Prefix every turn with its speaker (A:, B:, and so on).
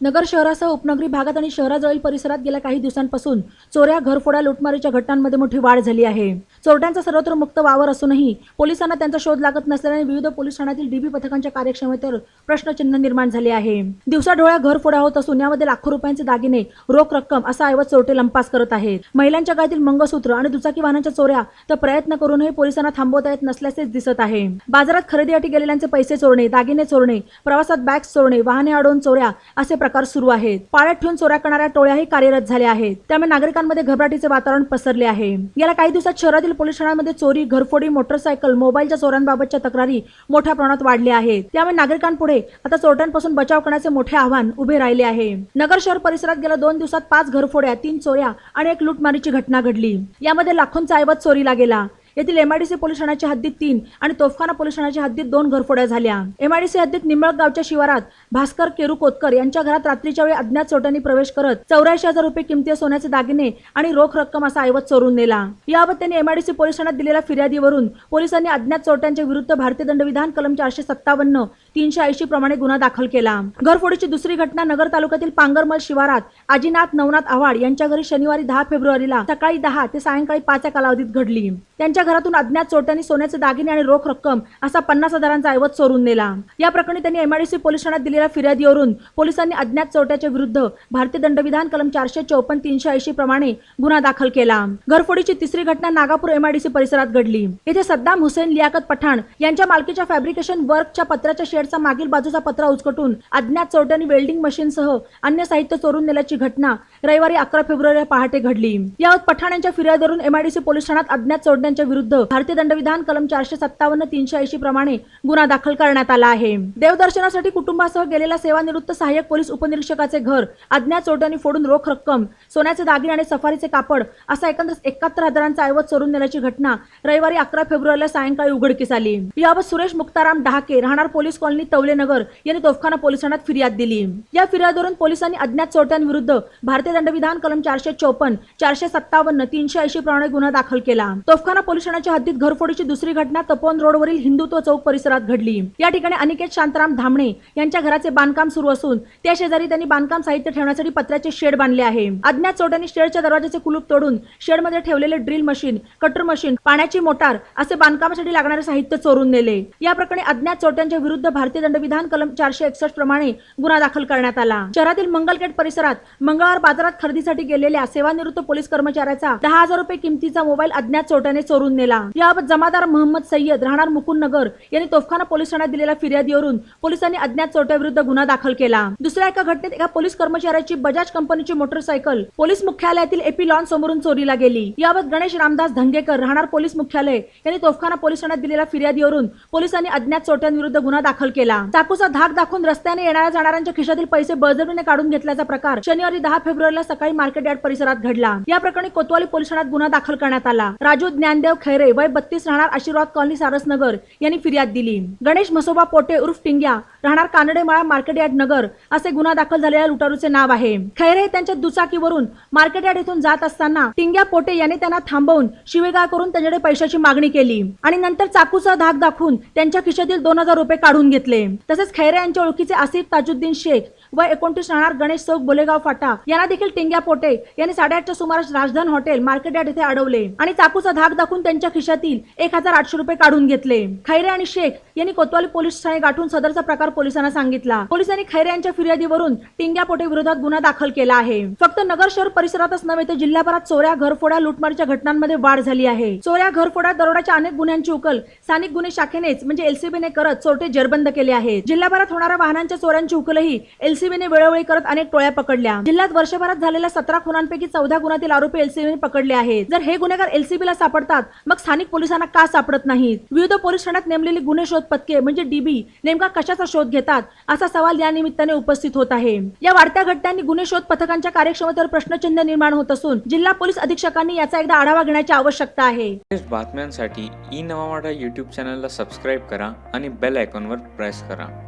A: नगर शहरासह उपनगरी भागात आणि शहराजवळील परिसरात गेल्या काही दिवसांपासून चोऱ्या घरफोड्या लुटमारीच्या घटनांमध्ये मोठी वाढ झाली आहे. चोरट्यांचा सर्वत्र मुक्त वावर असूनही पोलिसांना त्यांचा शोध लागत नसल्याने विविध पोलीस ठाण्यातील डीबी पथकांच्या कार्यक्षमतेवर प्रश्नचिन्ह निर्माण झाले आहे. दिवसाढोळ्या घरफोड्या होत असून यामध्ये लाखो रुपयांचे दागिने रोख रक्कम असा ऐवज चोरटे लंपास करत आहेत. महिलांच्या गळ्यातील मंगळसूत्र आणि दुचाकी वाहनांच्या चोऱ्या तर प्रयत्न करूनही पोलिसांना थांबवता येत नसल्याचेच दिसत आहे. बाजारात खरेदीसाठी गेलेल्यांचे पैसे चोरणे दागिने चोरणे प्रवासात बॅग चोरणे वाहने अडवून चोऱ्या असे प्रकार सुरू आहेत. पाळ्यात ठेवून चोऱ्या करणाऱ्या टोळ्याही कार्यरत झाल्या आहेत. त्यामुळे नागरिकांमध्ये घबराटीचे वातावरण पसरले आहे. गेल्या काही दिवसात शहरातील पोलीस ठाण्यांमध्ये चोरी घरफोडी मोटरसायकल मोबाईलच्या चोरांबाबतच्या तक्रारी मोठ्या प्रमाणात वाढल्या आहेत. त्यामुळे नागरिकांपुढे आता चोरट्यांपासून बचाव करण्याचे मोठे आव्हान उभे राहिले आहे. नगर शहर परिसरात गेल्या दोन दिवसात पाच घरफोड्या तीन चोऱ्या आणि एक लूटमारीची घटना घडली. यामध्ये लाखोंचा ऐवज चोरीला गेला. येथील एमआयडीसी पोलीस ठाण्याच्या हद्दीत तीन आणि तोफखाना पोलीस ठाण्याच्या हद्दीत दोन घरफोड्या झाल्या. एमआयडीसी हद्दीत निंबळ गावच्या शिवारात भास्कर केरू कोतकर यांच्या घरात रात्रीच्या वेळी अज्ञात चोरट्यांनी प्रवेश करत चौऱ्याऐंशी हजार रुपये किमती सोन्याचे दागिने आणि रोख रक्कम असा ऐवज चोरून नेला. याबाबत त्यांनी एमआयडीसी पोलीस ठाण्यात दिलेल्या फिर्यादीवरून पोलिसांनी अज्ञात चोरट्यांच्या विरुद्ध भारतीय दंडविधान कलम चारशे सत्तावन्न तीनशे ऐंशी प्रमाणे गुन्हा दाखल केला. घरफोडीची दुसरी घटना नगर तालुक्यातील पांगरमल शिवारात आजीनाथ नवनाथ आव्हाड यांच्या घरी शनिवारी दहा फेब्रुवारीला सकाळी दहा ते सायंकाळी पाच या कालावधीत घडली. त्यांच्या घरातून अज्ञात चोरट्यांनी सोन्याचे दागिने आणि रोख रक्कम असा पन्नास हजारांचा ऐवज चोरून नेला. या प्रकरणी त्यांनी एमआयडीसी पोलीस ठाण्यात दिलेल्या फिर्यादीवरून पोलिसांनी अज्ञात चोरट्याच्या विरुद्ध भारतीय दंडविधान कलम चारशे चौपन्न तीनशे ऐंशी प्रमाणे गुन्हा दाखल केला. घरफोडीची तिसरी घटना नागापूर एमआयडीसी परिसरात घडली. येथे सद्दाम हुसेन लियाकत पठाण यांच्या मालकीच्या फॅब्रिकेशन वर्कच्या पत्राच्या शेड शेडचा मागील बाजूचा पत्रा उचकटून अज्ञात चोरट्यांनी वेल्डिंग मशीनसह अन्य साहित्य चोरून नेल्याची घटना रविवारी अकरा फेब्रुवारी पहाटे घडली. यावर पठाण यांच्या फिर्यादीवरून एमआयडीसी पोलीस ठाण्यात अज्ञात चोरट्यांच्या विरुद्ध भारतीय दंडविधान कलम चारशे सत्तावन्न तीनशे ऐंशी प्रमाणे गुन्हा दाखल करण्यात आला आहे. देवदर्शनासाठी कुटुंबासह गेलेल्या सेवानिवृत्त सहाय्यक पोलीस उपनिरीक्षकाचे घर अज्ञात चोरट्यांनी फोडून रोख रक्कम सोन्याचे दागिने आणि सफारीचे कापड असा एकंदर एकाहत्तर हजारांचा ऐवज चोरून नेल्याची घटना रविवारी अकरा फेब्रुवारीला सायंकाळी उघडकीस आली. याबाबत सुरेश मुक्ताराम डहाके राहणार पोलीस कॉलनी तवलेनगर यांनी तोफखाना पोलीस ठाण्यात फिर्याद दिली. या फिर्यादवरून पोलिसांनी अज्ञात चोरट्यांविरुद्ध भारतीय दंडविधान कलम चारशे चौपन्न चारशे सत्तावन्न तीनशे ऐंशी प्रमाणे गुन्हा दाखल केला. तोफखाना पोलीस ठाण्याच्या हद्दीत घरफोडीची दुसरी घटना तपोवन रोडवरील हिंदुत्व चौक परिसरात घडली. या ठिकाणी अनिकेत शांताराम धामणे यांच्या घराचे बांधकाम सुरू असून त्या शेजारी त्यांनी बांधकाम साहित्य ठेवण्यासाठी पत्र्याचे शेड बांधले आहे. अज्ञात चोरट्यांनी शेडच्या दरवाजाचे कुलूप तोडून शेडमध्ये ठेवलेले ड्रिल मशीन कटर मशीन पाण्याची मोटार असे बांधकामासाठी लागणारे साहित्य चोरून नेले. या प्रकरणी अज्ञात चोरट्यांच्या विरुद्ध भारतीय दंडविधान कलम चारशे एकसष्ट प्रमाणे गुन्हा दाखल करण्यात आला. शहरातील मंगलगेट परिसरात मंगळवार बाजारात खरेदीसाठी गेलेल्या सेवानिवृत्त पोलीस कर्मचाऱ्याचा दहा हजार रुपये किमतीचा मोबाईल अज्ञात चोट्याने चोरून नेला. याबाबत जमादार मोहम्मद सय्यद राहणार मुकुंद नगर यांनी तोफखाना पोलीस ठाण्यात दिलेल्या फिर्यादीवरून पोलिसांनी अज्ञात चोट्याविरुद्ध गुन्हा दाखल केला. दुसऱ्या एका घटनेत एका पोलीस कर्मचाऱ्याची बजाज कंपनीची मोटरसायकल पोलीस मुख्यालयातील एपी लॉन समोरून चोरीला गेली. याबाबत गणेश रामदास धंगेकर राहणार पोलीस मुख्यालय यांनी तोफखाना पोलीस ठाण्यात दिलेल्या फिर्यादीवरून पोलिसांनी अज्ञात चोट्यांविरुद्ध गुन्हा दाखल केला. चाकूचा धाक दाखवून रस्त्याने येणाऱ्या जाणाऱ्यांच्या खिशातील पैसे बळजबरीने काढून घेतल्याचा प्रकार शनिवारी दहा फेब्रुवारीला सकाळी मार्केट यार्ड परिसरात घडला. या प्रकरणी कोतवाली पोलीस ठाण्यात गुन्हा दाखल करण्यात आला. राजू ज्ञानदेव खैरे वय बत्तीस राहणार आशीर्वाद कॉलनी सारसनगर यांनी फिर्याद दिली. गणेश मसोबा पोटे उर्फ टिंग्या राहणार कानडेमाळा मार्केट यार्ड नगर असे गुन्हा दाखल झालेल्या लुटारूचे नाव आहे. खैरे त्यांच्या दुचाकीवरून मार्केट यार्ड येथून जात असताना टिंग्या पोटे यांनी त्यांना थांबवून शिवेगाळ करून त्यांच्याकडे पैशाची मागणी केली आणि नंतर चाकूचा धाक दाखवून त्यांच्या खिशातील दोन हजार रुपये काढून घेतले. तसेच खैरे यांच्या ओळखीचे आसिफ ताजुद्दीन शेख व एकोणतीस राहणार गणेश चौक बोलेगाव फाटा यांना देखील टिंग्या पोटे यांनी साडेआठच्या सुमारास राजधान हॉटेल मार्केट यार्ड येथे अडवले आणि चाकूचा धाक दाखवून त्यांच्या खिशातील एक हजार आठशे रुपये काढून घेतले. खैरे आणि शेख यांनी कोतवाली पोलीस ठाणे गाठून सदरचा प्रकार पोलिसांना सांगितला. पोलिसांनी खैरे यांच्या फिर्यादीवरून टिंग्या पोटे विरोधात गुन्हा दाखल केला आहे. फक्त नगर शहर परिसरातच नव्हे तर जिल्हाभरात चोऱ्या घरफोड्या लुटमारीच्या घटनांमध्ये वाढ झाली आहे. चोऱ्या घरफोड्या दरोड्याच्या अनेक गुन्ह्यांची उकल स्थानिक गुन्हे शाखेनेच म्हणजे एलसीबीने करत चोरटे जेरबंद केले आहेत. जिल्हाभरात होणाऱ्या वाहनांच्या चोऱ्यांची उकलही एलसीबीने वेळोवेळी करत अनेक टोळ्या पकडल्या. जिल्ह्यात वर्षभरात झालेल्या सतरा खुनांपैकी चौदा गुन्ह्यातील आरोपी एलसीबीने पकडले आहेत. जर हे गुन्हेगार एलसीबीला सापडतात मग स्थानिक पोलिसांना का सापडत नाहीत? विविध पोलीस ठाण्यात नेमलेली गुन्हे शोध पथके म्हणजे डीबी नेमका कशाचा शोध घेतात असा सवाल या निमित्ताने उपस्थित होत आहे. या वाढत्या घटनांनी गुन्हे शोध पथकांच्या कार्यक्षमतेवर प्रश्नचिन्ह निर्माण होत असून जिल्हा पोलीस अधीक्षकांनी याचा एकदा आढावा घेण्याची आवश्यकता आहे.
B: बातम्यांसाठी ई नवा मराठा यूट्यूब चॅनलला सबस्क्राईब करा आणि बेल आयकॉनवर प्रेस करा.